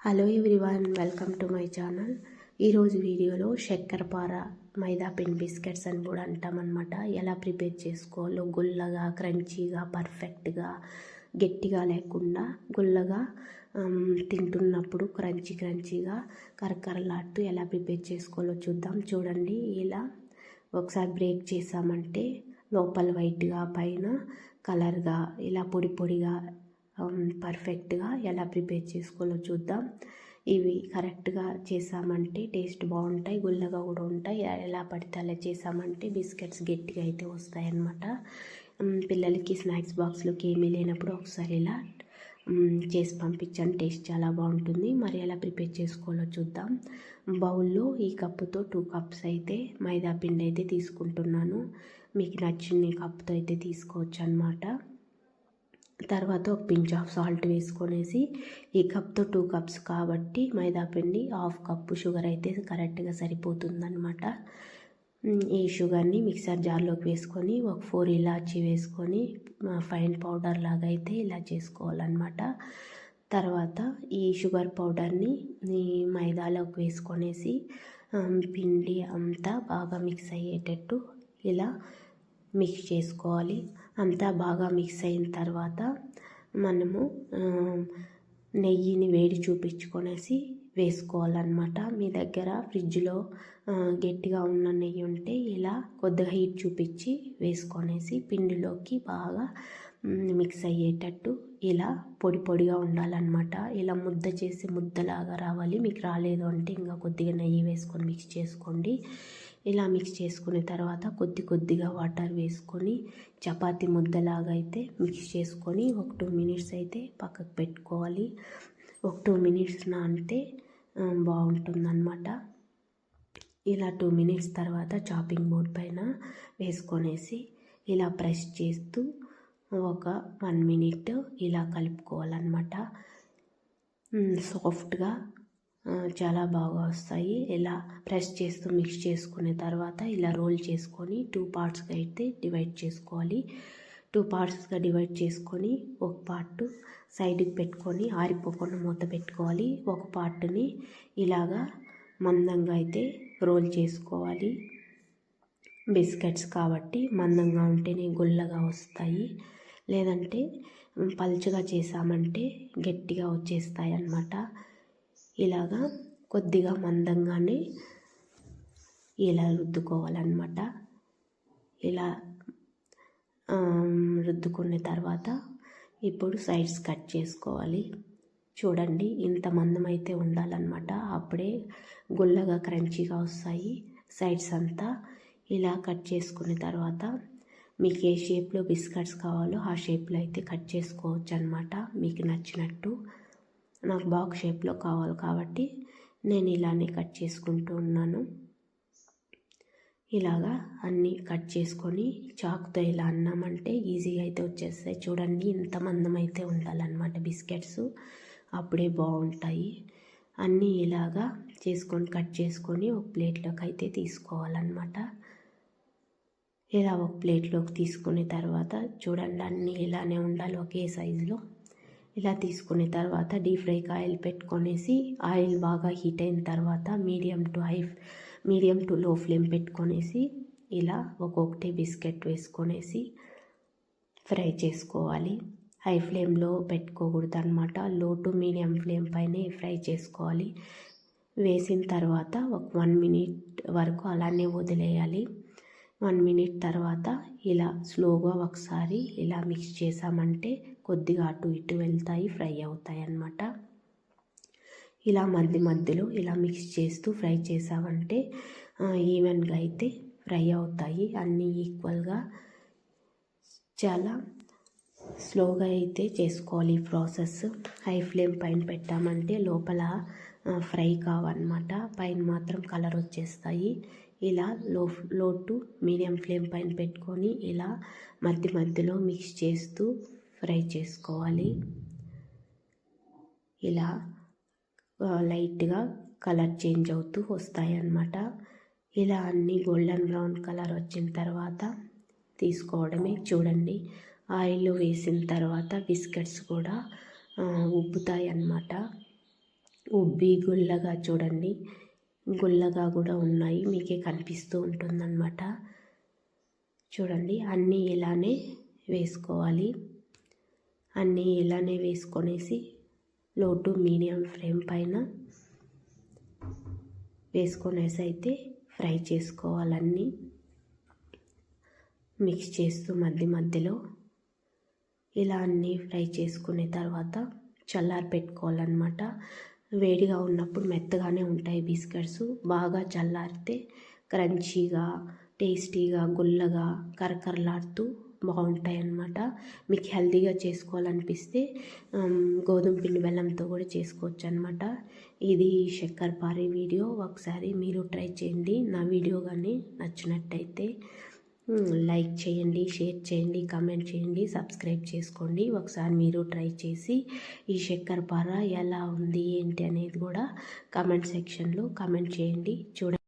Hello everyone welcome to my channel ఈరోజు వీడియోలో చక్కెరపార మైదా పిండి బిస్కెట్స్ అని కూడా అంటామన్నమాట. ఎలా ప్రిపేర్ చేసుకోవాలో గుల్లగా క్రంచీగా పర్ఫెక్ట్గా గట్టిగా లేకుండా గుల్లగా తింటున్నప్పుడు క్రంచీ క్రంచీగా కరకరలాడుతూ ఎలా ప్రిపేర్ చేసుకోవాలో చూద్దాం. చూడండి ఇలా ఒకసారి బ్రేక్ చేసామంటే లోపల వైట్గా పైన కలర్గా ఇలా పొడి పొడిగా పర్ఫెక్ట్గా ఎలా ప్రిపేర్ చేసుకోవాలో చూద్దాం. ఇవి కరెక్ట్గా చేసామంటే టేస్ట్ బాగుంటాయి గుల్లగా కూడా ఉంటాయి. ఎలా పడితే అలా చేసామంటే బిస్కెట్స్ గట్టిగా అయితే వస్తాయి అన్నమాట పిల్లలకి స్నాక్స్ బాక్స్లోకి ఏమీ లేనప్పుడు ఒకసారి ఇలా చేసి పంపించండి. టేస్ట్ చాలా బాగుంటుంది. మరి ఎలా ప్రిపేర్ చేసుకోవాలో చూద్దాం. బౌల్లో ఈ కప్పుతో టూ కప్స్ అయితే మైదా పిండి అయితే తీసుకుంటున్నాను. మీకు నచ్చిన కప్పుతో అయితే తీసుకోవచ్చు అనమాట తర్వాత ఒక పించ్ ఆఫ్ సాల్ట్ వేసుకొనేసి ఈ కప్తో టూ కప్స్ కాబట్టి మైదా పిండి హాఫ్ కప్పు షుగర్ అయితే కరెక్ట్గా సరిపోతుందన్నమాట. ఈ షుగర్ని మిక్సర్ జార్లోకి వేసుకొని ఒక ఫోర్ ఇలాచి వేసుకొని ఫైన్ పౌడర్ లాగా అయితే ఇలా చేసుకోవాలన్నమాట. తర్వాత ఈ షుగర్ పౌడర్ని ఈ మైదాలోకి వేసుకొనేసి పిండి అంతా బాగా మిక్స్ అయ్యేటట్టు ఇలా మిక్స్ చేసుకోవాలి. అంతా బాగా మిక్స్ అయిన తర్వాత మనము నెయ్యిని వేడి చూపించుకొనేసి వేసుకోవాలన్నమాట. మీ దగ్గర ఫ్రిడ్జ్లో గట్టిగా ఉన్న నెయ్యి ఉంటే ఇలా కొద్దిగా హీట్ చూపించి వేసుకొనేసి పిండిలోకి బాగా మిక్స్ అయ్యేటట్టు ఇలా పొడి పొడిగా ఉండాలన్నమాట. ఇలా ముద్ద చేసి ముద్దలాగా రావాలి. మీకు రాలేదు అంటే ఇంకా కొద్దిగా నెయ్యి వేసుకొని మిక్స్ చేసుకోండి. ఇలా మిక్స్ చేసుకున్న తర్వాత కొద్ది కొద్దిగా వాటర్ వేసుకొని చపాతి ముద్దలాగా అయితే మిక్స్ చేసుకొని ఒక టూ మినిట్స్ అయితే పక్కకు పెట్టుకోవాలి. ఒక టూ మినిట్స్ అంటే బాగుంటుందన్నమాట. ఇలా టూ మినిట్స్ తర్వాత చాపింగ్ బోర్డ్ పైన వేసుకొనేసి ఇలా ప్రెస్ చేస్తూ ఒక వన్ మినిట్ ఇలా కలుపుకోవాలన్నమాట. సాఫ్ట్గా చాలా బాగా వస్తాయి. ఇలా ప్రెస్ చేస్తూ మిక్స్ చేసుకునే తర్వాత ఇలా రోల్ చేసుకొని టూ పార్ట్స్గా అయితే డివైడ్ చేసుకోవాలి. టూ పార్ట్స్గా డివైడ్ చేసుకొని ఒక పార్ట్ సైడ్కి పెట్టుకొని ఆరిపోకుండా మూత పెట్టుకోవాలి. ఒక పార్ట్ని ఇలాగా మందంగా అయితే రోల్ చేసుకోవాలి. బిస్కెట్స్ కాబట్టి మందంగా ఉంటేనే గుల్లగా వస్తాయి. లేదంటే పలుచగా చేసామంటే గట్టిగా వచ్చేస్తాయి అన్నమాట ఇలాగా కొద్దిగా మందంగానే ఇలా రుద్దుకోవాలన్నమాట. ఇలా రుద్దుకున్న తర్వాత ఇప్పుడు సైడ్స్ కట్ చేసుకోవాలి. చూడండి ఇంత మందం అయితే ఉండాలన్నమాట. అప్పుడే గుల్లగా క్రంచీగా వస్తాయి సైడ్స్ అంతా. ఇలా కట్ చేసుకున్న తర్వాత మీకు ఏ షేప్లో బిస్కెట్స్ కావాలో ఆ షేప్లో అయితే కట్ చేసుకోవచ్చు అనమాట మీకు నచ్చినట్టు నాకు బాక్స్ షేప్లో కావాలి కాబట్టి నేను ఇలానే కట్ చేసుకుంటూ ఉన్నాను. ఇలాగా అన్నీ కట్ చేసుకొని చాకుతో ఇలా అన్నామంటే ఈజీగా అయితే వచ్చేస్తాయి. చూడండి ఇంత మందం అయితే ఉండాలన్నమాట బిస్కెట్స్. అప్పుడే బాగుంటాయి. అన్నీ ఇలాగా చేసుకొని కట్ చేసుకొని ఒక ప్లేట్లోకి అయితే తీసుకోవాలన్నమాట. ఇలా ఒక ప్లేట్లోకి తీసుకున్న తర్వాత చూడండి అన్నీ ఇలానే ఉండాలి ఒకే సైజులో. ఇలా తీసుకున్న తర్వాత డీప్ ఫ్రైకి ఆయిల్ పెట్టుకొనేసి ఆయిల్ బాగా హీట్ అయిన తర్వాత medium to high medium to low flame పెట్టుకొనేసి ఇలా ఒక్కొక్కటి బిస్కెట్ వేసుకొనేసి ఫ్రై చేసుకోవాలి. హై ఫ్లేమ్లో పెట్టుకోకూడదు అనమాట లో టు మీడియం ఫ్లేమ్ పైనే ఫ్రై చేసుకోవాలి. వేసిన తర్వాత ఒక వన్ మినిట్ వరకు అలానే వదిలేయాలి. వన్ మినిట్ తర్వాత ఇలా స్లోగా ఒకసారి ఇలా మిక్స్ చేసామంటే కొద్దిగా అటు ఇటు వెళ్తాయి ఫ్రై అవుతాయి అన్నమాట. ఇలా మధ్య మధ్యలో ఇలా మిక్స్ చేస్తూ ఫ్రై చేసామంటే ఈవెన్గా అయితే ఫ్రై అవుతాయి. అన్నీ ఈక్వల్గా చాలా స్లోగా అయితే చేసుకోవాలి ఈ ప్రాసెస్. హై ఫ్లేమ్ పైన పెట్టామంటే లోపల ఫ్రై కావన్నమాట. పైన మాత్రం కలర్ వచ్చేస్తాయి. ఇలా లో లో టు మీడియం ఫ్లేమ్ పైన పెట్టుకొని ఇలా మధ్య మధ్యలో మిక్స్ చేస్తూ ఫ్రై చేసుకోవాలి. ఇలా లైట్గా కలర్ చేంజ్ అవుతూ వస్తాయి అన్నమాట ఇలా అన్నీ గోల్డెన్ బ్రౌన్ కలర్ వచ్చిన తర్వాత తీసుకోవడమే. చూడండి ఆయిల్ వేసిన తర్వాత బిస్కెట్స్ కూడా ఉబ్బుతాయి అన్నమాట ఉబ్బి గుల్లగా చూడండి. గుల్లగా కూడా ఉన్నాయి. మీకే కనిపిస్తూ ఉంటుందన్నమాట. చూడండి అన్నీ ఇలానే వేసుకోవాలి. అన్నీ ఇలానే వేసుకొనేసి లో టు మీడియం ఫ్లేమ్ పైన వేసుకొనేసి అయితే ఫ్రై చేసుకోవాలన్నీ. మిక్స్ చేస్తూ మధ్య మధ్యలో ఇలా అన్నీ ఫ్రై చేసుకునే తర్వాత చల్లారి పెట్టుకోవాలన్నమాట. వేడిగా ఉన్నప్పుడు మెత్తగానే ఉంటాయి బిస్కెట్స్. బాగా చల్లారితే క్రంచీగా టేస్టీగా గుల్లగా కరకరలాడుతూ బాగుంటాయి అన్నమాట మీకు హెల్తీగా చేసుకోవాలనిపిస్తే గోధుమ పిండి బెల్లంతో కూడా చేసుకోవచ్చు అనమాట ఇది చక్కెరపారి వీడియో. ఒకసారి మీరు ట్రై చేయండి. నా వీడియో కానీ నచ్చినట్టయితే లైక్ చేయండి షేర్ చేయండి కామెంట్ చేయండి సబ్స్క్రైబ్ చేసుకోండి. ఒకసారి మీరు ట్రై చేసి ఈ చక్కెరపార ఎలా ఉంది ఏంటి అనేది కూడా కామెంట్ సెక్షన్లో కామెంట్ చేయండి. చూడండి.